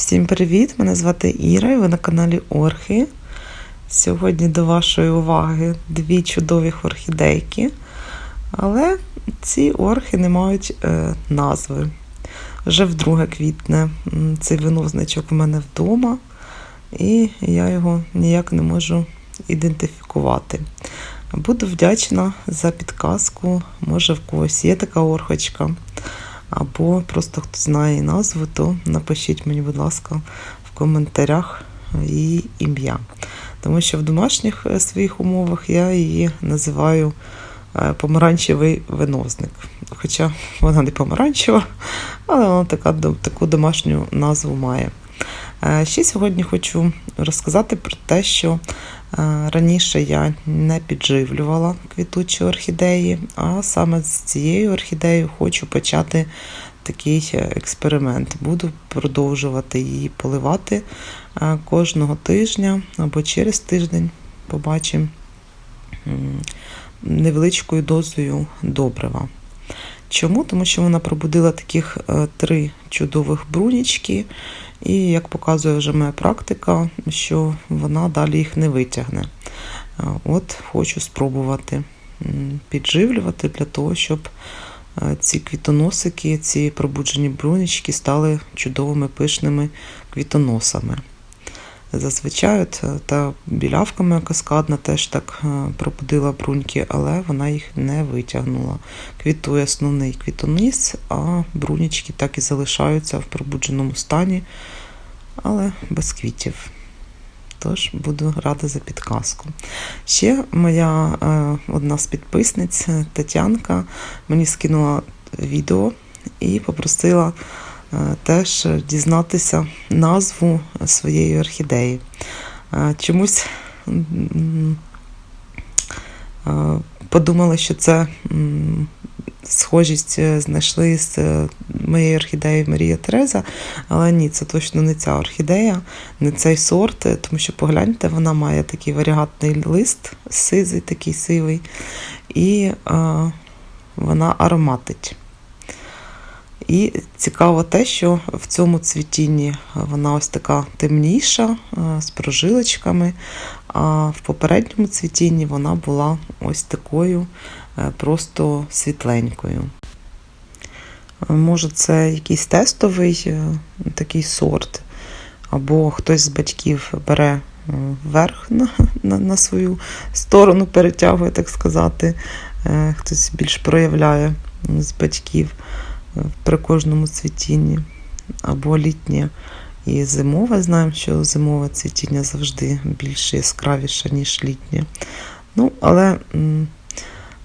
Всім привіт! Мене звати Іра і ви на каналі Орхи. Сьогодні до вашої уваги дві чудові орхідейки. Але ці орхи не мають е, назви. Вже вдруге квітне цей винозничок у мене вдома, і я його ніяк не можу ідентифікувати. Буду вдячна за підказку. Може, в когось є така орхочка. Або просто хто знає назву, то напишіть мені, будь ласка, в коментарях її ім'я. Тому що в домашніх е, своїх умовах я її називаю е, помаранчевий винозник. Хоча вона не помаранчева, але вона така, таку домашню назву має. Ще сьогодні хочу розказати про те, що е, раніше я не підживлювала квітучі орхідеї, а саме з цією орхідеєю хочу почати такий е, експеримент. Буду продовжувати її поливати е, кожного тижня або через тиждень, побачимо, невеличкою дозою добрива. Чому? Тому що вона пробудила таких три чудових брунічки, і як показує вже моя практика, що вона далі їх не витягне. От хочу спробувати підживлювати для того, щоб ці квітоносики, ці пробуджені брунічки стали чудовими пишними квітоносами. Зазвичай е, та білявка моя каскадна теж так е, пробудила бруньки, але вона їх не витягнула. Квітує основний квітоніс, а брунічки так і залишаються в пробудженому стані, але без квітів. Тож буду рада за підказку. Ще моя е, одна з підписниць Тетянка мені скинула відео і попросила теж дізнатися назву своєї орхідеї. Е, Чомусь е, подумала, що це схожість е, знайшли з е, моєю орхідеєю Марія Тереза, але ні, це точно не ця орхідея, не цей сорт, е, тому що погляньте, вона має такий варігатний лист, сизий, такий сивий, і е, вона ароматить. І цікаво те, що в цьому цвітінні вона ось така темніша, е, з прожилочками, а в попередньому цвітінні вона була ось такою е, просто світленькою. Може, це якийсь тестовий е, такий сорт, або хтось з батьків бере е, верх на, на, на свою сторону, перетягує, так сказати. Хтось більш проявляє з батьків при кожному цвітінні, або літнє і зимове. Знаємо, що зимове цвітіння завжди більш яскравіше, ніж літнє. Ну, але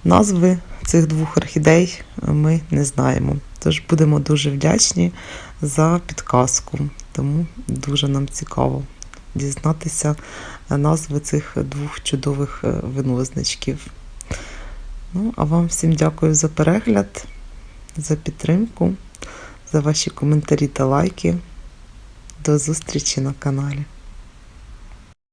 назви цих двох орхідей ми не знаємо. Тож будемо дуже вдячні за підказку. Тому дуже нам цікаво дізнатися назви цих двох чудових е, винозничків. Ну, а вам всім дякую за перегляд, за підтримку, за ваші коментарі та лайки. До зустрічі на каналі.